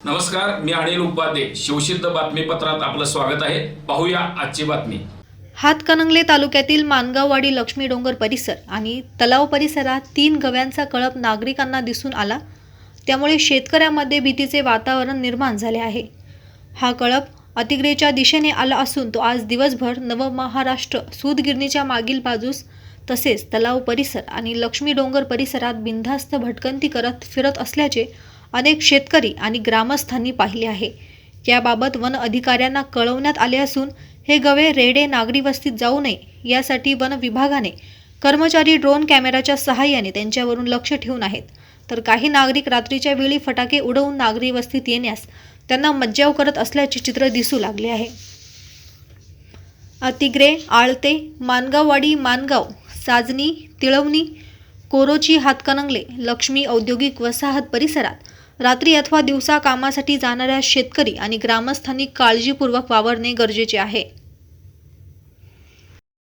नमस्कार मी अनिल उपाध्ये. शिवसिद्ध बातमीपत्रात आपलं स्वागत आहे. पाहूया आजची बातमी. हातकणंगले तालुक्यातील मानगाववाडी लक्ष्मी डोंगर परिसर आणि तलाव परिसरात तीन गव्यांचा कळप नागरिकांना दिसून आला. त्यामुळे शेतकऱ्यांमध्ये भीतीचे वातावरण निर्माण झाले आहे. हा कळप अतिग्रेच्या दिशेने आला असून तो आज दिवसभर नवमहाराष्ट्र सूतगिरणीच्या मागील बाजूस तसेच तलाव परिसर आणि लक्ष्मी डोंगर परिसरात बिनधास्त भटकंती करत फिरत असल्याचे अनेक शेतकरी आणि ग्रामस्थांनी पाहिले आहे. याबाबत वन अधिकाऱ्यांना कळवण्यात आले असून हे गवे रेडे नागरी वस्तीत जाऊ नये यासाठी वन विभागाने कर्मचारी ड्रोन कॅमेराच्या सहाय्याने त्यांच्यावरून लक्ष ठेवून आहेत. तर काही नागरिक रात्रीच्या वेळी फटाके उडवून नागरी वस्तीत येण्यास त्यांना मज्जाव करत असल्याचे चित्र दिसू लागले आहे. अतिग्रे आळते मानगाववाडी मानगाव साजनी तिळवणी कोरोची हातकणंगले लक्ष्मी औद्योगिक वसाहत परिसरात रात्री अथवा दिवसा कामासाठी जाणाऱ्या शेतकरी आणि ग्रामस्थांनी काळजीपूर्वक वावरणे गरजेचे आहे.